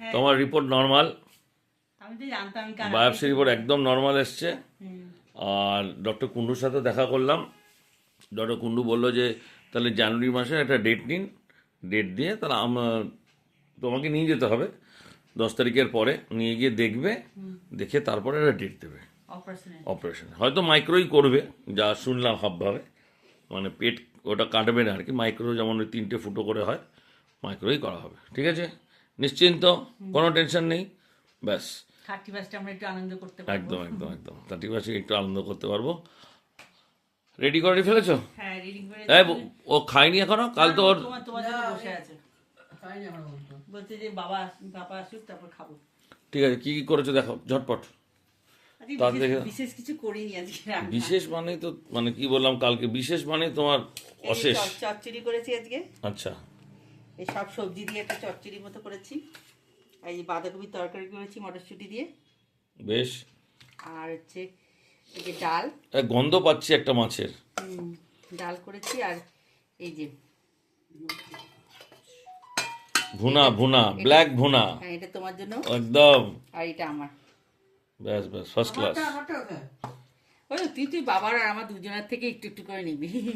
হ্যাঁ। তোমার report normal biopsy report একদম নর্মাল এসছে। আর ডক্টর কুন্ডুর সাথে দেখা করলাম। ডক্টর কুন্ডু বলল যে তাহলে জানুয়ারি মাসে একটা ডেট নিন। ডেট দিয়ে তাহলে তোমাকে নিয়ে যেতে হবে। দশ তারিখের পরে নিয়ে গিয়ে দেখবে। দেখে তারপরে একটা ডেট দেবে। অপারেশন হয়তো মাইক্রোই করবে যা শুনলাম হাবভাবে। মানে পেট ওটা কাটবে না আর কি। মাইক্রো যেমন ওই তিনটে ফুটো করে হয় মাইক্রোই করা হবে। ঠিক আছে? নিশ্চিন্ত কোনো টেনশন নেই ব্যাস। থার্টি ফার্স্টে আমরা একটু আনন্দ করতে পারব। একদম একদম একদম। থার্টি পার্সেন্ট একটু আনন্দ করতে পারব। রেডি করে ফেলেছো? হ্যাঁ রিডিং করে এই ও খায়নি এখনও? কাল তো ওর তোমার তোমার জন্য বসে আছে। বলছে যে বাবা বাবা আসুক তারপর খাব। ঠিক আছে কি কি করেছ দেখো ঝটপট। তার বিশেষ- দেখে- বিশেষ কিছু করিনি আজকে বিশেষ মানে তো মানে কি বললাম কালকে বিশেষ মানে তোমার অশেষ। চচ- চচ্চড়ি করেছি আজকে। আচ্ছা। এই সব সবজি দিয়ে একটা চচ্চড়ি মতো করেছি। এই যে বাঁধাকপির তরকারি করেছি মটরশুঁটি দিয়ে। বেশ। আর হচ্ছে এই যে ডাল। গন্ধ পাচ্ছি একটা মাছের। ডাল করেছি আর এই যে ভুনা ভুনা ব্ল্যাক ভুনা। হ্যাঁ এটা তোমার জন্য। একদম। আর এটা আমার। ব্যাস ব্যাস ফার্স্ট ক্লাস ওই তুই তুই বাবার আর আমার দুজনের থেকে একটু একটু করে নিবি।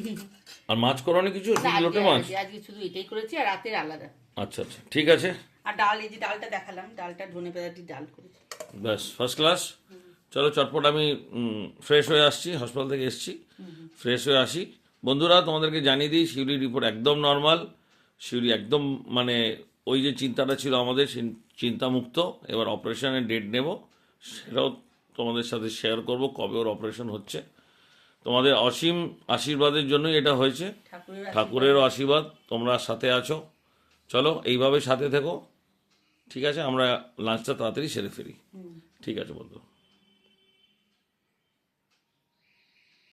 আর মাছ করনি কিছু? লোটে মাছ? আজকে- শুধু এটাই করেছি আর রাতের আলাদা। আচ্ছা আচ্ছা ঠিক আছে। আর ডাল এই যে ডালটা দেখালাম ডালটা ধনে পাতাটি ডাল করেছি। ব্যাস ফার্স্ট ক্লাস চলো চটপট আমি ফ্রেশ হয়ে আসছি হসপিটাল থেকে এসছি। ফ্রেশ হয়ে আসি। বন্ধুরা তোমাদেরকে জানিয়ে দিই শিউলি রিপোর্ট একদম নর্মাল শিউলি একদম মানে ওই যে চিন্তাটা ছিল আমাদের চিন্তামুক্ত। এবার অপারেশনের ডেট নেব। সেটাও তোমাদের সাথে শেয়ার করব কবে ওর অপারেশন হচ্ছে। তোমাদের অসীম আশীর্বাদের জন্যই এটা হয়েছে। ঠাকুরের ঠাকুরেরও আশীর্বাদ। তোমরা সাথে আছো। চলো এইভাবে সাথে থেকো। ঠিক আছে আমরা লাঞ্চটা তাড়াতাড়ি সেরে ফেলি ঠিক আছে বন্ধু।